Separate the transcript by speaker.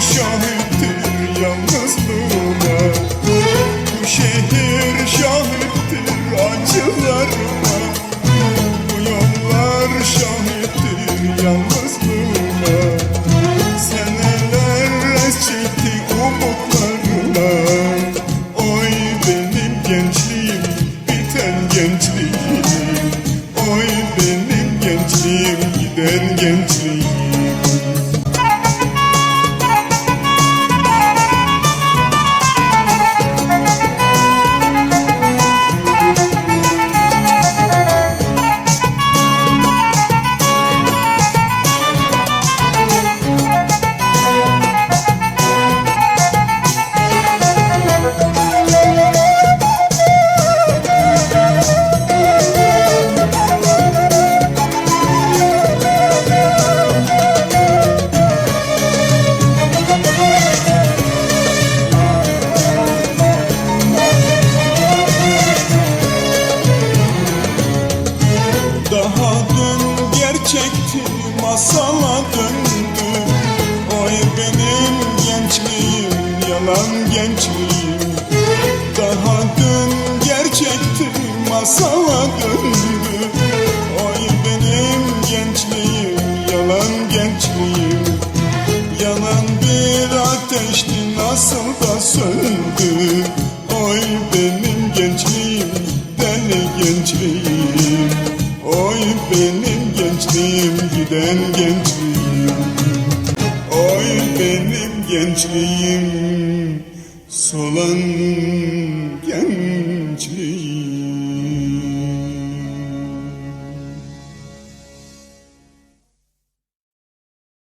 Speaker 1: şahittir yalnızlığına. Bu şehir şahittir acılarıma Bu yollar şahittir yalnızlığına. Seneler res çekti umutlarıma benim gençliğim biten gençliğim. Oy benim gençliğim giden gençliğim. Masala döndü. Oy benim gençliğim yalan gençliğim. Daha dün gerçekti masala döndü. Oy benim gençliğim yalan gençliğim. Yanan bir ateşti nasıl da söndü. Oy benim benim giden gençliğim. Oy benim gençliğim. Solan gençliğim.